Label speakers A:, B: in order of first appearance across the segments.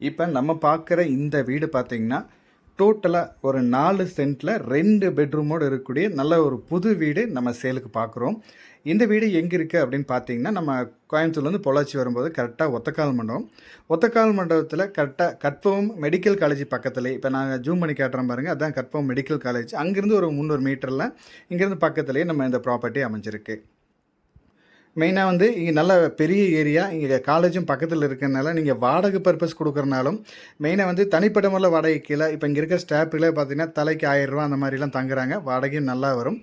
A: இப்போ நம்ம பார்க்குற இந்த வீடு பார்த்தீங்கன்னா டோட்டலாக ஒரு நாலு சென்ட்டில் ரெண்டு பெட்ரூமோடு இருக்கக்கூடிய நல்ல ஒரு புது வீடு நம்ம சேலுக்கு பார்க்குறோம் இந்த வீடு எங்கே இருக்குது அப்படின்னு பார்த்தீங்கன்னா நம்ம கோயம்புத்தூர்லேருந்து பொள்ளாச்சி வரும்போது கரெக்டாக ஒத்தக்கால் மண்டபம். ஒத்தக்கால் மண்டபத்தில் கரெக்டாக கற்பவம் மெடிக்கல் காலேஜ் பக்கத்துலேயே இப்போ நாங்கள் ஜூம் பண்ணி காட்டுறோம் பாருங்கள் அதுதான் கற்பவம் மெடிக்கல் காலேஜ் அங்கேருந்து ஒரு முந்நூறு மீட்டரில் இங்கேருந்து பக்கத்துலேயே நம்ம இந்த ப்ராப்பர்ட்டி அமைஞ்சிருக்கு. மெயினாக வந்து இங்கே நல்ல பெரிய ஏரியா. இங்கே காலேஜும் பக்கத்தில் இருக்கிறனால நீங்கள் வாடகை பர்பஸ் கொடுக்குறனாலும் மெயினாக வந்து தனிப்பட்ட முறையில் வாடகை கீழே இப்போ இங்கே இருக்கிற ஸ்டாஃபில் பார்த்தீங்கன்னா தலைக்கு ஆயிரரூவா அந்த மாதிரிலாம் தங்குறாங்க. வாடகையும் நல்லா வரும்.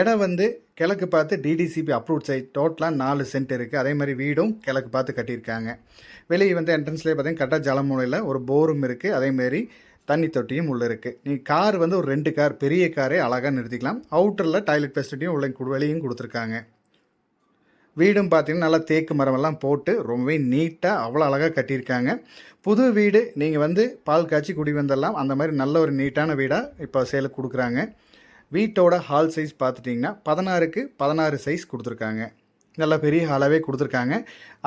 A: இடம் வந்து கிழக்கு பார்த்து டிடிசிபி அப்ரூவ் சைட் டோட்டலாக நாலு சென்ட் இருக்குது அதே மாதிரி வீடும் கிழக்கு பார்த்து கட்டியிருக்காங்க. வெளியே வந்து என்ட்ரன்ஸ்லேயே பார்த்தீங்கன்னா கரெக்டாக ஜலமூலையில் ஒரு போரும் இருக்குது அதேமாரி தண்ணி தொட்டியும் உள்ளே இருக்குது நீ கார் வந்து ஒரு ரெண்டு கார் பெரிய காரே அழகாக நிறுத்திக்கலாம். அவுட்டரில் டாய்லெட் ஃபெசிலிட்டியும் உள்ள வெளியும் கொடுத்துருக்காங்க. வீடும் பார்த்தீங்கன்னா நல்லா தேக்கு மரமெல்லாம் போட்டு ரொம்பவே நீட்டாக அவ்வளோ அழகாக கட்டியிருக்காங்க. புது வீடு நீங்கள் வந்து பால் காய்ச்சி குடி வந்தெல்லாம் அந்த மாதிரி நல்ல ஒரு நீட்டான வீடாக இப்போ சேலுக்கு கொடுக்குறாங்க. வீட்டோட ஹால் சைஸ் பார்த்துட்டிங்கன்னா பதினாறுக்கு பதினாறு சைஸ் கொடுத்துருக்காங்க. நல்ல பெரிய ஹாலாகவே கொடுத்துருக்காங்க.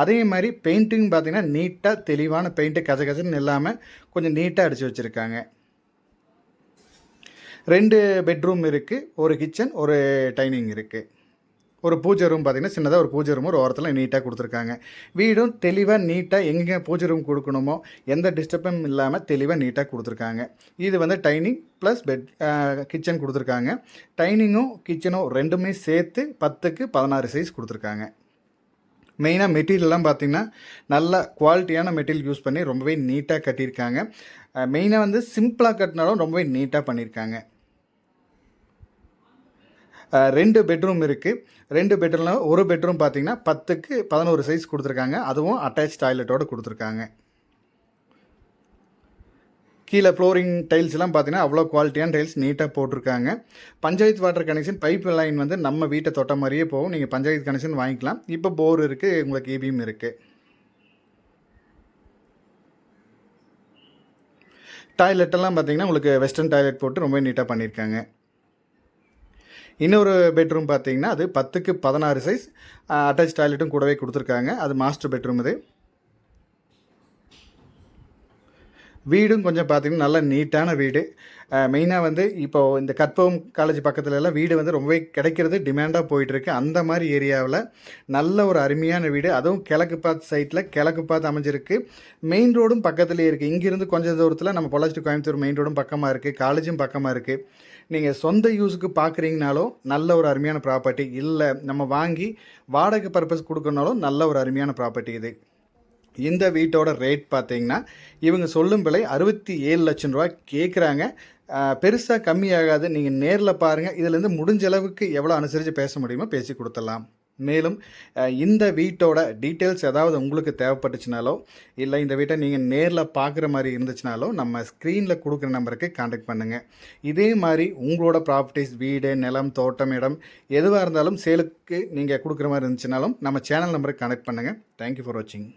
A: அதே மாதிரி பெயிண்டிங் பார்த்திங்கன்னா நீட்டாக தெளிவான பெயிண்ட்டு கஜ கஜன்னு இல்லாமல் கொஞ்சம் நீட்டாக அடித்து வச்சுருக்காங்க. ரெண்டு பெட்ரூம் இருக்குது ஒரு கிச்சன் ஒரு டைனிங் இருக்குது ஒரு பூஜை ரூம் பார்த்தீங்கன்னா சின்னதாக ஒரு பூஜை ரூம் ஒரு ஓரத்தில் நீட்டாக கொடுத்துருக்காங்க. வீடும் தெளிவாக நீட்டாக எங்கே பூஜை ரூம் கொடுக்கணுமோ எந்த டிஸ்டர்பும் இல்லாமல் தெளிவாக நீட்டாக கொடுத்துருக்காங்க. இது வந்து டைனிங் ப்ளஸ் பெட் கிச்சன் கொடுத்துருக்காங்க. டைனிங்கும் கிச்சனும் ரெண்டுமே சேர்த்து பத்துக்கு பதினாறு சைஸ் கொடுத்துருக்காங்க. மெயினாக மெட்டீரியல்லாம் பார்த்தீங்கன்னா நல்ல குவாலிட்டியான மெட்டீரியல் யூஸ் பண்ணி ரொம்பவே நீட்டாக கட்டியிருக்காங்க. மெயினாக வந்து சிம்பிளாக கட்டினாலும் ரொம்பவே நீட்டாக பண்ணியிருக்காங்க. ரெண்டு பெட்ரூம் இருக்குது ரெண்டு பெட்ரூமில் ஒரு பெட்ரூம் பார்த்தீங்கன்னா பத்துக்கு பதினோரு சைஸ் கொடுத்துருக்காங்க. அதுவும் அட்டாச் டாய்லெட்டோடு கொடுத்துருக்காங்க. கீழே ஃப்ளோரிங் டைல்ஸ்லாம் பார்த்தீங்கன்னா அவ்வளோ குவாலிட்டியான டைல்ஸ் நீட்டாக போட்டிருக்காங்க. Panchayat water connection pipe line வந்து நம்ம வீட்டை தொட்ட மாதிரியே போகும். நீங்கள் பஞ்சாயத்து கனெக்ஷன் வாங்கிக்கலாம். இப்போ போர் இருக்குது உங்களுக்கு ஏபியும் இருக்குது டாய்லெட்டெல்லாம் பார்த்தீங்கன்னா உங்களுக்கு வெஸ்டர்ன் டாய்லெட் போட்டு ரொம்ப நீட்டாக பண்ணியிருக்காங்க இன்னொரு பெட்ரூம் பார்த்தீங்கன்னா அது பத்துக்கு பதினாறு சைஸ் அட்டாச் டாய்லெட்டும் கூடவே கொடுத்துருக்காங்க. அது மாஸ்டர் பெட்ரூம் இது. வீடும் கொஞ்சம் பார்த்தீங்கன்னா நல்ல நீட்டான வீடு. மெயினாக வந்து இப்போது இந்த கற்பகம் காலேஜ் பக்கத்துல எல்லாம் வீடு வந்து ரொம்பவே கிடைக்கிறது டிமாண்டாக போயிட்டுருக்கு. அந்த மாதிரி ஏரியாவில் நல்ல ஒரு அருமையான வீடு. அதுவும் கிழக்கு பார்த்து சைட்டில் கிழக்கு பார்த்து அமைஞ்சிருக்கு. மெயின் ரோடும் பக்கத்துலேயே இருக்குது இங்கேருந்து கொஞ்சம் தூரத்தில் நம்ம பொள்ளாச்சி கோயம்புத்தூர் மெயின் ரோடும் பக்கமாக இருக்குது காலேஜும் பக்கமாக இருக்குது நீங்கள் சொந்த யூஸுக்கு பார்க்குறீங்கனாலும் நல்ல ஒரு அருமையான ப்ராப்பர்ட்டி இல்லை நம்ம வாங்கி வாடகை பர்பஸ் கொடுக்கறனாலும் நல்ல ஒரு அருமையான ப்ராப்பர்ட்டி இது. இந்த வீட்டோட ரேட் பார்த்தீங்கன்னா இவங்க சொல்லும் விலை அறுபத்தி ஏழு லட்சம் ரூபாய் கேட்குறாங்க பெருசாக கம்மியாகாது. நீங்கள் நேரில் பாருங்கள் இதுலேருந்து முடிஞ்ச அளவுக்கு எவ்வளோ அனுசரித்து பேச முடியுமோ பேசி கொடுத்துடலாம். மேலும் இந்த வீட்டோட டீட்டெயில்ஸ் ஏதாவது உங்களுக்கு தேவைப்பட்டுச்சுனாலோ இல்லை இந்த வீட்டை நீங்கள் நேரில் பார்க்குற மாதிரி இருந்துச்சுனாலோ நம்ம ஸ்க்ரீனில் கொடுக்குற நம்பருக்கு காண்டாக்ட் பண்ணுங்கள் இதே மாதிரி உங்களோட ப்ராப்பர்ட்டிஸ் வீடு நிலம் தோட்டம் இடம் எதுவாக இருந்தாலும் சேலுக்கு நீங்கள் கொடுக்குற மாதிரி இருந்துச்சுனாலும் நம்ம சேனல் நம்பருக்கு கனெக்ட் பண்ணுங்கள் தேங்க்யூ ஃபார் வாட்சிங்